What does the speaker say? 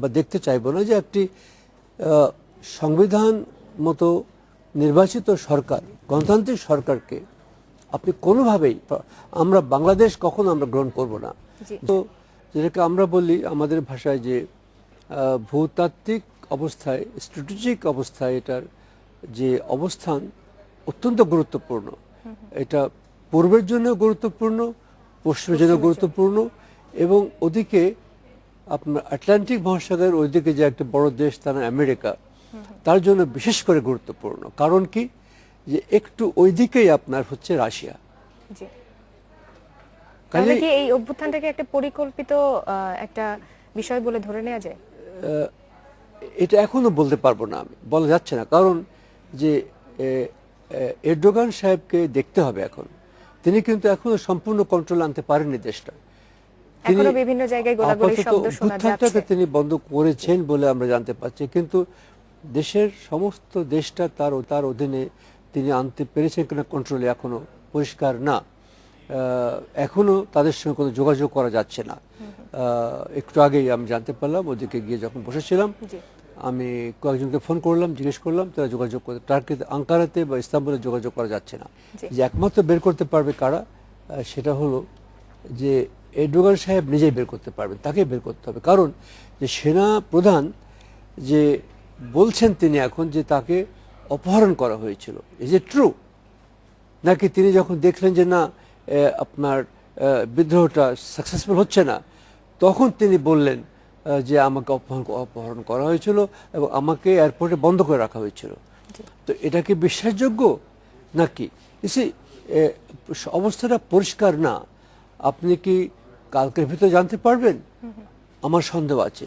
বা দেখতে চাইব না যে একটি সংবিধান মতো নির্বাচিত সরকার গণতান্ত্রিক সরকারকে আপনি কোনোভাবেই আমরা বাংলাদেশ কখনো আমরা গ্রহণ করব না। তো যেটাকে আমরা বলি আমাদের ভাষায় যে ভূতাত্ত্বিক অবস্থায় স্ট্র্যাটেজিক অবস্থায় এটার যে অবস্থান অত্যন্ত গুরুত্বপূর্ণ। এটা পূর্বের জন্য গুরুত্বপূর্ণ পশ্চিমের জন্য। গুরুত্বপূর্ণ এবং ওদিকে আপনার আটলান্টিক মহাসাগরের ওইদিকে যে একটা বড় দেশ তার আমেরিকা তার জন্য বিশেষ করে গুরুত্বপূর্ণ। কারণ কি? যে একটু ওইদিকেই আপনার হচ্ছে রাশিয়া। তাহলে কি এই অভ্যুত্থানটাকে একটা পরিকল্পিত একটা বিষয় বলে ধরে নেওয়া যায়? এটা এখনও বলতে পারব না আমি বলা যাচ্ছে না। কারণ যে এরডোগান সাহেবকে দেখতে হবে এখন। তিনি কিন্তু এখনও সম্পূর্ণ কন্ট্রোল আনতে পারেননি দেশটা। এখনও বিভিন্ন জায়গায় গোলাগুলির শব্দ শোনা যাচ্ছে। তিনি বন্ধ করেছেন বলে আমরা জানতে পারছি কিন্তু দেশের সমস্ত দেশটা তার তার অধীনে তিনি আনতে পেরেছেন কিনা কন্ট্রোলে এখনও পরিষ্কার না। এখনও তাদের সঙ্গে কোনো যোগাযোগ করা যাচ্ছে না। একটু আগেই আমি জানতে পারলাম ওদিকে গিয়ে যখন বসেছিলাম আমি কয়েকজনকে ফোন করলাম জিজ্ঞেস করলাম তারা যোগাযোগ করতে টার্কিতে আঙ্কারাতে বা ইস্তাম্বুলে যোগাযোগ করা যাচ্ছে না। যে একমাত্র বের করতে পারবে কারা সেটা হলো যে এরডোগান সাহেব নিজেই বের করতে পারবেন তাকে বের করতে হবে। কারণ যে সেনা প্রধান যে বলছেন তিনি এখন যে তাকে অপহরণ করা হয়েছিল ইজ এ ট্রু নাকি তিনি যখন দেখলেন যে না আপনার বিদ্রোহটা সাকসেসফুল হচ্ছে না তখন তিনি বললেন যে আমাকে অপহরণ অপহরণ করা হয়েছিল এবং আমাকে এয়ারপোর্টে বন্ধ করে রাখা হয়েছিল। তো এটা কি বিশ্বাসযোগ্য? নাকি? ইসি অবস্থাটা পরিষ্কার না। আপনি কি কালকের ভিতরে জানতে পারবেন? আমার সন্দেহ আছে।